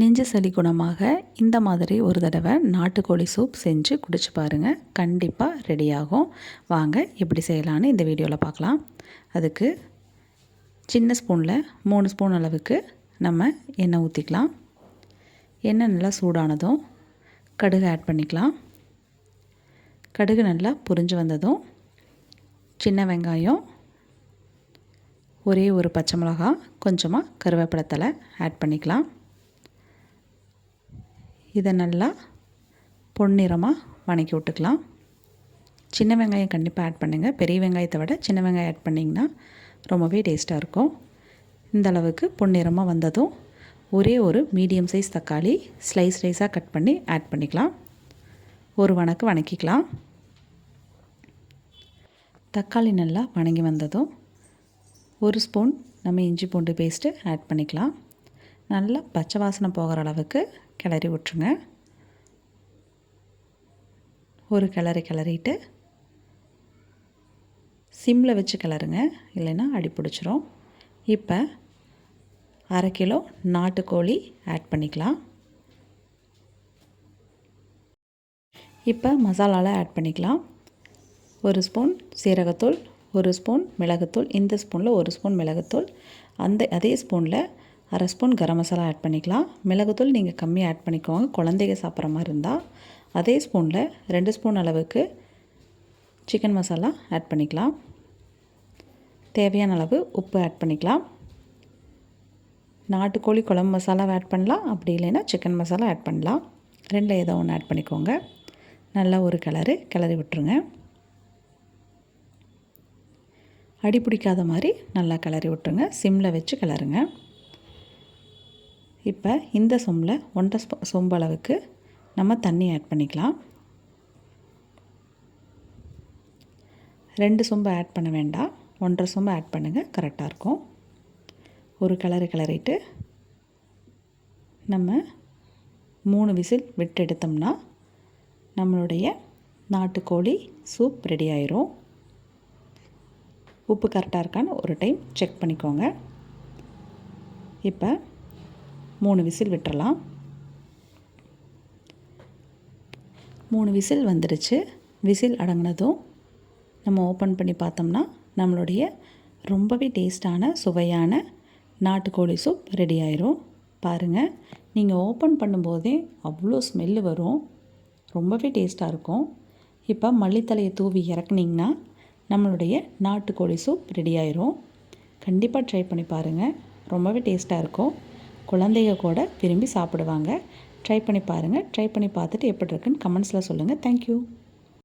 நெஞ்சு சளி குணமாக இந்த மாதிரி ஒரு தடவை நாட்டுக்கோழி சூப் செஞ்சு குடிச்சு பாருங்கள் கண்டிப்பாக ரெடியாகும். வாங்க எப்படி செய்யலான்னு இந்த வீடியோவில் பார்க்கலாம். அதுக்கு சின்ன ஸ்பூனில் மூணு ஸ்பூன் அளவுக்கு நம்ம எண்ணெய் ஊற்றிக்கலாம் எண்ணெய் நல்லா சூடானதும் கடுகு ஆட் பண்ணிக்கலாம். கடுகு நல்லா புரிஞ்சு வந்ததும் சின்ன வெங்காயம் ஒரே ஒரு பச்சை மிளகா கொஞ்சமாக கருவேப்பிலை தலை ஆட் பண்ணிக்கலாம். இதை நல்லா பொன்னிறமாக வணக்கி விட்டுக்கலாம். சின்ன வெங்காயம் கண்டிப்பாக ஆட் பண்ணுங்கள் பெரிய வெங்காயத்தை விட சின்ன வெங்காயம் ஆட் பண்ணிங்கன்னா ரொம்பவே டேஸ்ட்டாக இருக்கும். இந்த அளவுக்கு பொன்னிறமாக வந்ததும் ஒரே ஒரு மீடியம் சைஸ் தக்காளி ஸ்லைஸ் ஸ்லைஸாக கட் பண்ணி ஆட் பண்ணிக்கலாம். ஒரு வணக்கு வணக்கிக்கலாம். தக்காளி நல்லா வணங்கி வந்ததும் ஒரு ஸ்பூன் நம்ம இஞ்சி பூண்டு பேஸ்ட்டு ஆட் பண்ணிக்கலாம். நல்லா பச்சை வாசனை போகிற அளவுக்கு கிளறி விட்ருங்க ஒரு கிளறி கிளறிட்டு சிம்மில் வச்சு கிளறுங்க. இல்லைன்னா அடி பிடிச்சிரும். இப்போ அரை கிலோ நாட்டுக்கோழி ஆட் பண்ணிக்கலாம். இப்போ மசாலாவில் ஆட் பண்ணிக்கலாம். ஒரு ஸ்பூன் சீரகத்தூள் ஒரு ஸ்பூன் மிளகுத்தூள் இந்த ஸ்பூனில் ஒரு ஸ்பூன் மிளகுத்தூள் அந்த அதே ஸ்பூனில் அரை ஸ்பூன் கரம் மசாலா ஆட் பண்ணிக்கலாம். மிளகுத்தூள் நீங்கள் கம்மியாக ஆட் பண்ணிக்கோங்க. குழந்தைங்க சாப்பிட்ற மாதிரி இருந்தால் அதே ஸ்பூனில் ரெண்டு ஸ்பூன் அளவுக்கு சிக்கன் மசாலா ஆட் பண்ணிக்கலாம். தேவையான அளவு உப்பு ஆட் பண்ணிக்கலாம். நாட்டுக்கோழி குழம்பு மசாலா ஆட் பண்ணலாம். அப்படி இல்லைன்னா சிக்கன் மசாலா ஆட் பண்ணலாம். ரெண்டில் ஏதோ ஒன்று ஆட் பண்ணிக்கோங்க. நல்லா ஒரு கிளறு கிளறி விட்டுருங்க. அடி பிடிக்காத மாதிரி நல்லா கிளறி விட்டுருங்க. சிம்மில் வச்சு கிளறுங்க. இப்போ இந்த சொம்பில் ஒன்றரை சொம்பு அளவுக்கு நம்ம தண்ணி ஆட் பண்ணிக்கலாம். ரெண்டு சொம்பு ஆட் பண்ண வேண்டாம். ஒன்றரை சொம்பு ஆட் பண்ணுங்கள் கரெக்டாக இருக்கும். ஒரு கிளறி கிளறிட்டு நம்ம மூணு விசில் விட்டு எடுத்தோம்னா நம்மளுடைய நாட்டுக்கோழி சூப் ரெடி ஆயிரும். உப்பு கரெக்டாக இருக்கான்னு ஒரு டைம் செக் பண்ணிக்கோங்க. இப்போ மூணு விசில் விட்டுறலாம். மூணு விசில் வந்துடுச்சு விசில் அடங்கினதும் நம்ம ஓப்பன் பண்ணி பார்த்தோம்னா நம்மளுடைய ரொம்பவே டேஸ்டான சுவையான நாட்டுக்கோழி சூப் ரெடி ஆயிரும். பாருங்கள் நீங்கள் ஓப்பன் பண்ணும்போதே அவ்வளோ ஸ்மெல்லு வரும். ரொம்பவே டேஸ்ட்டாக இருக்கும். இப்போ மல்லித்தலையை தூவி இறக்குனிங்கன்னா நம்மளுடைய நாட்டுக்கோழி சூப் ரெடி ஆயிரும். கண்டிப்பாக ட்ரை பண்ணி பாருங்கள் ரொம்பவே டேஸ்ட்டாக இருக்கும். குழந்தைங்க கூட விரும்பி சாப்பிடுவாங்க. ட்ரை பண்ணி பாருங்கள் ட்ரை பண்ணி பார்த்துட்டு எப்படி இருக்குன்னு கமெண்ட்ஸில் சொல்லுங்கள் தேங்க்யூ